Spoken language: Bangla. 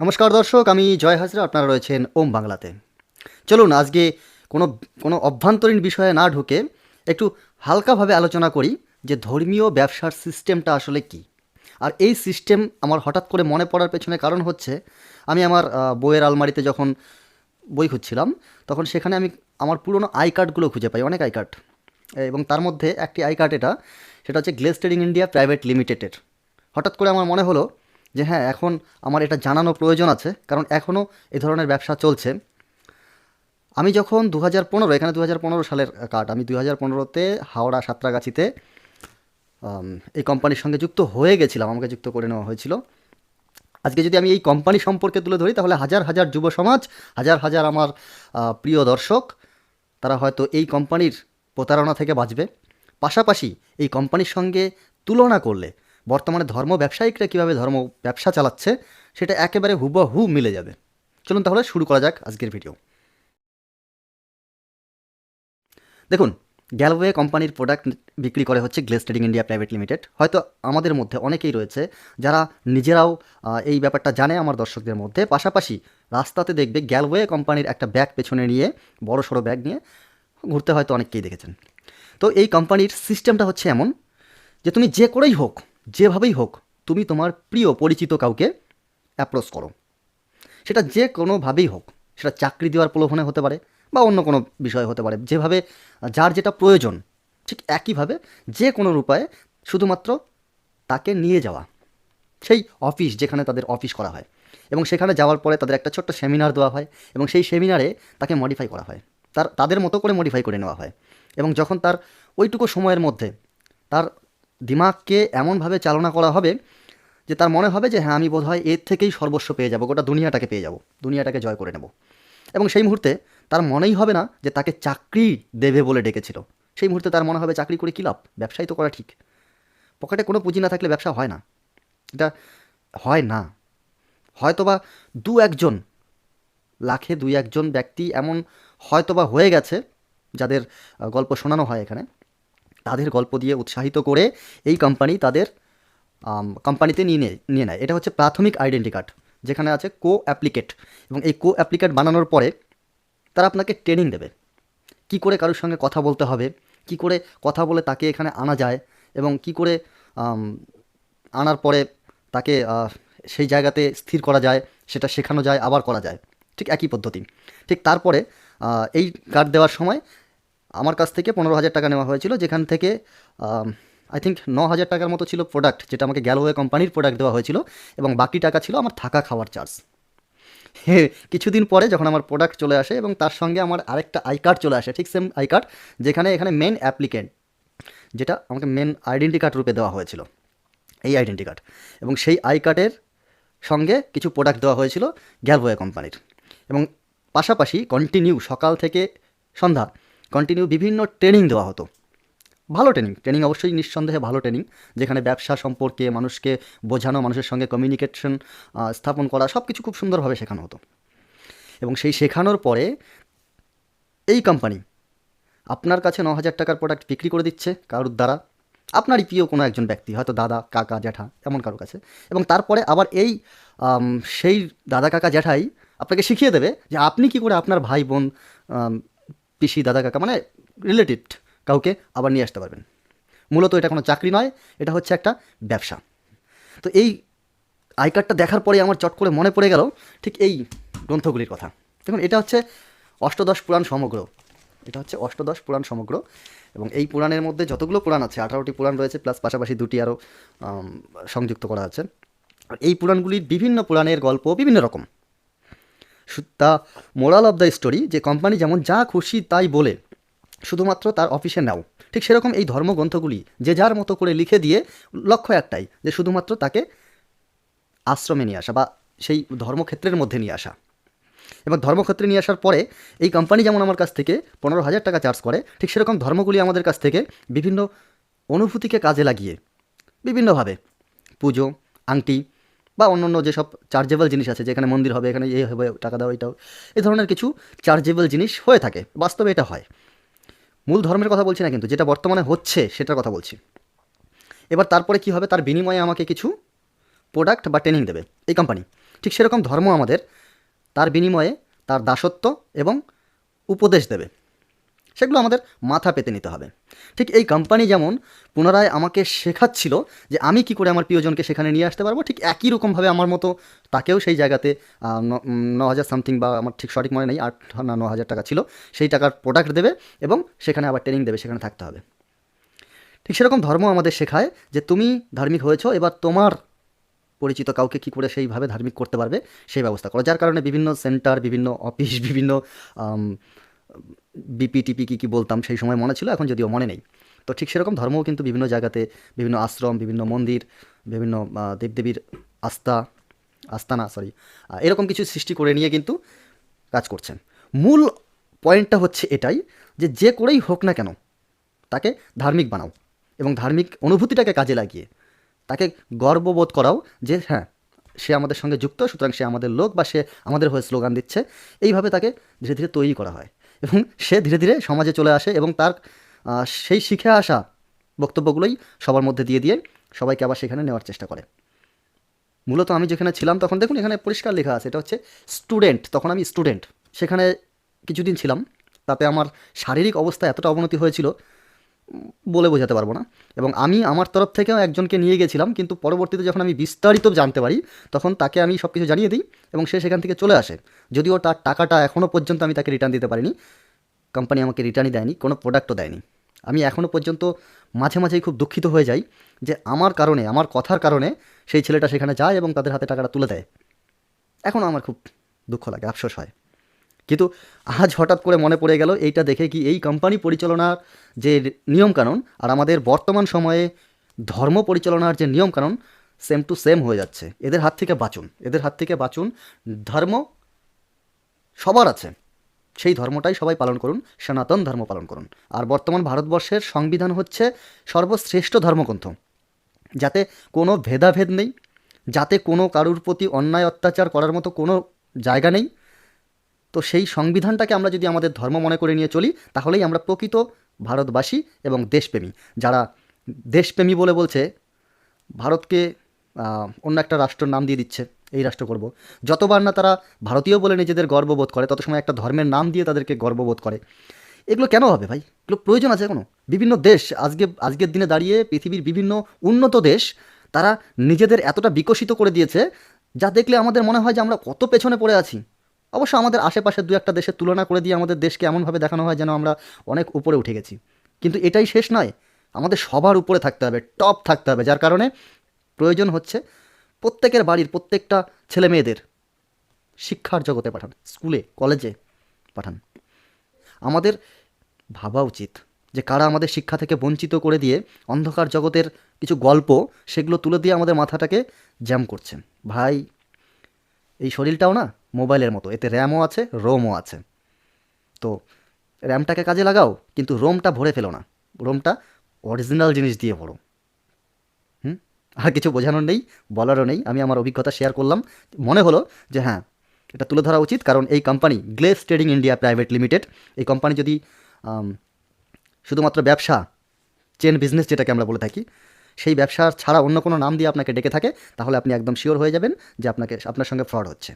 নমস্কার দর্শক, আমি জয় হাজরা, আপনারা রয়েছেন ওম বাংলাতে। চলুন, আজকে কোনো কোনো অভ্যন্তরীণ বিষয়ে না ঢুকে একটু হালকাভাবে আলোচনা করি যে ধর্মীয় ব্যবসার সিস্টেমটা আসলে কি। আর এই সিস্টেম আমার হঠাৎ করে মনে পড়ার পেছনে কারণ হচ্ছে, আমি আমার বইয়ের আলমারিতে যখন বই খুঁজছিলাম, তখন সেখানে আমি আমার পুরনো আই কার্ডগুলো খুঁজে পাই, অনেক আই কার্ড। এবং তার মধ্যে একটি আই কার্ড এটা, সেটা হচ্ছে গ্লেস ট্রেডিং ইন্ডিয়া প্রাইভেট লিমিটেডের। হঠাৎ করে আমার মনে হলো যে হ্যাঁ এখন আমার এটা জানানো প্রয়োজন আছে, কারণ এখনও এ ধরনের ব্যবসা চলছে। আমি যখন দু হাজার পনেরো, এখানে দু হাজার পনেরো সালের কার্ড, আমি দু হাজার পনেরোতে হাওড়া সাঁতরাগাছিতে এই কোম্পানির সঙ্গে যুক্ত হয়ে গেছিলাম, আমাকে যুক্ত করে নেওয়া হয়েছিল। আজকে যদি আমি এই কোম্পানি সম্পর্কে তুলে ধরি, তাহলে হাজার হাজার যুব সমাজ, হাজার হাজার আমার প্রিয় দর্শক, তারা হয়তো এই কোম্পানির প্রতারণা থেকে বাঁচবে। পাশাপাশি এই কোম্পানির সঙ্গে তুলনা করলে বর্তমানে ধর্ম ব্যবসায়িকরা কীভাবে ধর্ম ব্যবসা চালাচ্ছে, সেটা একেবারে হুবহু মিলে যাবে। চলুন তাহলে শুরু করা যাক আজকের ভিডিও দেখুন গ্যালওয়ে কোম্পানির প্রোডাক্ট বিক্রি করে হচ্ছে Glaze trading India private limited হয়তো আমাদের মধ্যে অনেকেই রয়েছে যারা নিজেরাও এই ব্যাপারটা জানে আমার দর্শকদের মধ্যে। পাশাপাশি রাস্তাতে দেখবে গ্যালওয়ে কোম্পানির একটা ব্যাগ পেছনে নিয়ে, বড় সড়ো ব্যাগ নিয়ে ঘুরতে হয়তো অনেককেই দেখেছেন। তো এই কোম্পানির সিস্টেমটা হচ্ছে এমন যে তুমি যে করেই হোক যেভাবেই হোক, তুমি তোমার প্রিয় পরিচিত কাউকে অ্যাপ্রোচ করো। সেটা যে কোনোভাবেই হোক, সেটা চাকরি দেওয়ার প্রলোভনে হতে পারে বা অন্য কোনো বিষয় হতে পারে, যেভাবে যার যেটা প্রয়োজন, ঠিক একইভাবে যে কোনো রূপায় শুধুমাত্র তাকে নিয়ে যাওয়া। সেই অফিস যেখানে তাদের অফিস করা হয় এবং সেখানে যাওয়ার পরে তাদের একটা ছোট্ট সেমিনার দেওয়া হয় এবং সেই সেমিনারে তাকে মডিফাই করা হয়। তার, তাদের মতো করে মডিফাই করে নেওয়া হয় এবং যখন তার ওইটুকু সময়ের মধ্যে তার দিমাগকে এমনভাবে চালনা করা হবে যে তার মনে হবে যে হ্যাঁ আমি বোধহয় এর থেকেই সর্বস্ব পেয়ে যাব, গোটা দুনিয়াটাকে পেয়ে যাব, দুনিয়াটাকে জয় করে নেব। এবং সেই মুহূর্তে তার মনেই হবে না যে তাকে চাকরি দেবে বলে ডেকেছিল। সেই মুহূর্তে তার মনে হবে চাকরি করে কী লাভ? ব্যবসাই তো করা ঠিক। পকেটে কোনো পুঁজি না থাকলে ব্যবসা হয় না। এটা হয় না। হয়তোবা দু একজন, লাখে দুই একজন ব্যক্তি এমন হয়তোবা হয়ে গেছে যাদের গল্প শোনানো হয় এখানে। তাদের গল্প দিয়ে উৎসাহিত করে এই কোম্পানি তাদের কোম্পানিতে নিয়ে নেয়, নিয়ে এটা হচ্ছে প্রাথমিক আইডেন্টি কার্ড যেখানে আছে কো অ্যাপ্লিকেট এবং এই কো অ্যাপ্লিকেট বানানোর পরে তারা আপনাকে ট্রেনিং দেবে। কি করে কারোর সঙ্গে কথা বলতে হবে, কি করে কথা বলে তাকে এখানে আনা যায়, এবং কি করে আনার পরে তাকে সেই জায়গাতে স্থির করা যায়, সেটা শেখানো যায়, আবার করা যায়। ঠিক একই পদ্ধতি। ঠিক তারপরে এই কার্ড দেওয়ার সময় আমার কাছ থেকে পনেরো হাজার টাকা নেওয়া হয়েছিল, যেখান থেকে আই থিঙ্ক ন হাজার টাকার মতো ছিল প্রোডাক্ট যেটা আমাকে গ্যালোওয়ে কোম্পানির প্রোডাক্ট দেওয়া হয়েছিল, এবং বাকি টাকা ছিল আমার থাকা খাওয়ার চার্জ কিছুদিন পরে যখন আমার প্রোডাক্ট চলে আসে এবং তার সঙ্গে আমার আরেকটা আই কার্ড চলে আসে, ঠিক সেম আই কার্ড যেখানে, এখানে মেন অ্যাপ্লিকেন্ট যেটা আমাকে মেন আইডেন্টি কার্ড রূপে দেওয়া হয়েছিল, এই আইডেন্টি কার্ড এবং সেই আই কার্ডের সঙ্গে কিছু প্রোডাক্ট দেওয়া হয়েছিল গ্যালওয়ে কোম্পানির এবং পাশাপাশি কন্টিনিউ সকাল থেকে সন্ধ্যা কন্টিনিউ বিভিন্ন ট্রেনিং দেওয়া হতো। ভালো ট্রেনিং ট্রেনিং অবশ্যই নিঃসন্দেহে ভালো ট্রেনিং যেখানে ব্যবসা সম্পর্কে, মানুষকে বোঝানো, মানুষের সঙ্গে কমিউনিকেশন স্থাপন করা সব কিছু খুব সুন্দরভাবে শেখানো হতো। এবং সেই শেখানোর পরে এই কোম্পানি আপনার কাছে ন হাজার টাকার প্রোডাক্ট বিক্রি করে দিচ্ছে কারোর দ্বারা। আপনারই প্রিয় কোনো একজন ব্যক্তি, হয়তো দাদা, কাকা, জ্যাঠা, এমন কারও কাছে। এবং তারপরে আবার এই সেই দাদা, কাকা, জ্যাঠাই আপনাকে শিখিয়ে দেবে যে আপনি কি করে আপনার ভাই, বোন পিসি, দাদা, কাকা মানে রিলেটেড কাউকে আবার নিয়ে আসতে পারবেন। মূলত এটা কোনো চাকরি নয়, এটা হচ্ছে একটা ব্যবসা। তো এই আই কার্ডটা দেখার পরে আমার চট করে মনে পড়ে গেল ঠিক এই গ্রন্থগুলির কথা। দেখুন, এটা হচ্ছে অষ্টদশ পুরাণ সমগ্র। এটা হচ্ছে অষ্টদশ পুরাণ সমগ্র এবং এই পুরাণের মধ্যে যতগুলো পুরাণ আছে, আঠারোটি পুরাণ রয়েছে প্লাস পাশাপাশি দুটি আরও সংযুক্ত করা আছে। এই পুরাণগুলির বিভিন্ন পুরাণের গল্প বিভিন্ন রকম। The moral of the story যে কোম্পানি যেমন যা খুশি তাই বলে, শুধুমাত্র তার অফিসে নাও। ঠিক সেরকম এই ধর্মগ্রন্থগুলি, যে যার মতো করে লিখে দিয়ে, লক্ষ্য একটাই, যে শুধুমাত্র তাকে আশ্রমে নিয়ে আসা বা সেই ধর্মক্ষেত্রের মধ্যে নিয়ে আসা। এবার ধর্মক্ষেত্রে নিয়ে আসার পরে, এই কোম্পানি যেমন আমার কাছ থেকে পনেরো হাজার টাকা চার্জ করে, ঠিক সেরকম ধর্মগুলি আমাদের কাছ থেকে বিভিন্ন অনুভূতিকে কাজে লাগিয়ে, বিভিন্নভাবে, পুজো, আংটি বা অন্যান্য যেসব চার্জেবল জিনিস আছে, যেখানে মন্দির হবে, এখানে এ হবে, টাকা দাও, এটাও, এই ধরনের কিছু চার্জেবল জিনিস হয়ে থাকে। বাস্তবে এটা হয়। মূল ধর্মের কথা বলছি না কিন্তু, যেটা বর্তমানে হচ্ছে, সেটার কথা বলছি। এবার তারপরে কি হবে? তার বিনিময়ে আমাকে কিছু প্রোডাক্ট বা ট্রেনিং দেবে এই কোম্পানি ঠিক সেরকম ধর্ম আমাদের, তার বিনিময়ে তার দাসত্ব এবং উপদেশ দেবে। সেগুলো আমাদের মাথা পেতে নিতে হবে। ঠিক এই কোম্পানি যেমন পুনরায় আমাকে শেখাচ্ছিল যে আমি কি করে আমার প্রিয়জনকে সেখানে নিয়ে আসতে পারব, ঠিক একই রকমভাবে আমার মতো তাকেও সেই জায়গাতে ন- হাজার সামথিং বা আমার ঠিক সঠিক মনে নেই, আট না ন হাজার টাকা ছিল, সেই টাকার প্রোডাক্ট দেবে এবং সেখানে আবার ট্রেনিং দেবে, সেখানে থাকতে হবে। ঠিক সেরকম ধর্ম আমাদের শেখায় যে তুমি ধার্মিক হয়েছো, এবার তোমার পরিচিত কাউকে কী করে সেইভাবে ধার্মিক করতে পারবে, সেই ব্যবস্থা করো। যার কারণে বিভিন্ন সেন্টার বিভিন্ন অফিস বিভিন্ন বিপি টিপি কী কী বলতাম, সেই সময় মনে ছিল, এখন যদিও মনে নেই। তো ঠিক সেরকম ধর্মও কিন্তু বিভিন্ন জায়গাতে, বিভিন্ন আশ্রম, বিভিন্ন মন্দির, বিভিন্ন দেবদেবীর আস্থা, আস্তানা সরি এরকম কিছু সৃষ্টি করে নিয়ে কিন্তু কাজ করছেন। মূল পয়েন্টটা হচ্ছে এটাই যে যে করেই হোক না কেন, তাকে ধার্মিক বানাও এবং ধার্মিক অনুভূতিটাকে কাজে লাগিয়ে তাকে গর্ববোধ করাও যে হ্যাঁ সে আমাদের সঙ্গে যুক্ত, সুতরাং সে আমাদের লোক বা সে আমাদের হয়ে স্লোগান দিচ্ছে। এইভাবে তাকে ধীরে ধীরে তৈরি করা হয়। এবং সে ধীরে ধীরে সমাজে চলে আসে এবং তার সেই শিখে আসা বক্তব্যগুলোই সবার মধ্যে দিয়ে দিয়ে সবাইকে আবার সেখানে নেওয়ার চেষ্টা করে। মূলত আমি যেখানে ছিলাম তখন দেখুন এখানে পরিষ্কার লেখা আছে, এটা হচ্ছে স্টুডেন্ট তখন আমি স্টুডেন্ট সেখানে কিছুদিন ছিলাম, তাতে আমার শারীরিক অবস্থা এতটা অবনতি হয়েছিল বলে বোঝাতে পারব না। এবং আমি আমার তরফ থেকেও একজনকে নিয়ে গেছিলাম, কিন্তু পরবর্তীতে যখন আমি বিস্তারিত জানতে পারি, তখন তাকে আমি সব কিছু জানিয়ে দিই এবং সে সেখান থেকে চলে আসে। যদিও তার টাকাটা এখনও পর্যন্ত আমি তাকে রিটার্ন দিতে পারিনি। কোম্পানি আমাকে রিটার্নই দেয়নি, কোনো প্রোডাক্টও দেয়নি। আমি এখনও পর্যন্ত মাঝে মাঝেই খুব দুঃখিত হয়ে যাই যে আমার কারণে, আমার কথার কারণে সেই ছেলেটা সেখানে যায় এবং তাদের হাতে টাকাটা তুলে দেয়। এখনও আমার খুব দুঃখ লাগে, আফসোস হয়। কিন্তু আজ হঠাৎ করে মনে পড়ে গেল এইটা দেখে কি এই কোম্পানি পরিচালনার যে নিয়মকানুন আর আমাদের বর্তমান সময়ে ধর্ম পরিচালনার যে নিয়মকানুন সেম টু সেম হয়ে যাচ্ছে। এদের হাত থেকে বাঁচুন, এদের হাত থেকে বাঁচুন। ধর্ম সবার আছে, সেই ধর্মটাই সবাই পালন করুন, সনাতন ধর্ম পালন করুন। আর বর্তমান ভারতবর্ষের সংবিধান হচ্ছে সর্বশ্রেষ্ঠ ধর্মগ্রন্থ। যাতে কোনো ভেদাভেদ নেই, যাতে কোনো কারুর প্রতি অন্যায় অত্যাচার করার মতো কোনো জায়গা নেই তো সেই সংবিধানটাকে আমরা যদি আমাদের ধর্ম মনে করে নিয়ে চলি, তাহলেই আমরা প্রকৃত ভারতবাসী এবং দেশপ্রেমী। যারা দেশপ্রেমী বলে বলছে, ভারতকে অন্য একটা রাষ্ট্রের নাম দিয়ে দিচ্ছে, এই রাষ্ট্র করব। যতবার না তারা ভারতীয় বলে নিজেদের গর্ববোধ করে, তত সময় একটা ধর্মের নাম দিয়ে তাদেরকে গর্ববোধ করে। এগুলো কেন হবে ভাই? এগুলো প্রয়োজন আছে কোনো বিভিন্ন দেশ আজকে, আজকের দিনে দাঁড়িয়ে পৃথিবীর বিভিন্ন উন্নত দেশ, তারা নিজেদের এতটা বিকশিত করে দিয়েছে, যা দেখলে আমাদের মনে হয় যে আমরা কত পেছনে পড়ে আছি। অবশ্য আমাদের আশেপাশের দু একটা দেশের তুলনা করে দিয়ে আমাদের দেশকে এমনভাবে দেখানো হয় যেন আমরা অনেক উপরে উঠে গেছি। কিন্তু এটাই শেষ নয়, আমাদের সবার উপরে থাকতে হবে টপ থাকতে হবে, যার কারণে প্রয়োজন হচ্ছে প্রত্যেকের বাড়ির প্রত্যেকটা ছেলে মেয়েদের শিক্ষার জগতে পাঠান, স্কুলে, কলেজে পাঠান। আমাদের ভাবা উচিত যে কারা আমাদের শিক্ষা থেকে বঞ্চিত করে দিয়ে অন্ধকার জগতের কিছু গল্প সেগুলো তুলে দিয়ে আমাদের মাথাটাকে জ্যাম করছেন। ভাই এই শরীরটাও না মোবাইলের মতো, এতে র্যামও আছে রোমও আছে। তো র্যামটাকে কাজে লাগাও, কিন্তু রোমটা ভরে ফেলো না। রোমটা অরিজিনাল জিনিস দিয়ে ভরো। হুম? আর কিছু বোঝানোর নেই, বলারও নেই, আমি আমার অভিজ্ঞতা শেয়ার করলাম। মনে হলো যে হ্যাঁ এটা তুলে ধরা উচিত, কারণ এই company Glaze trading India private limited এই কোম্পানি যদি শুধুমাত্র ব্যবসা চেন বিজনেস যেটাকে আমরা বলে থাকি সেই ব্যবসা ছাড়া অন্য কোনো নাম দিয়ে আপনাকে ডেকে থাকে, তাহলে আপনি একদম শিওর হয়ে যাবেন যে আপনাকে, আপনার সঙ্গে ফ্রড হচ্ছে।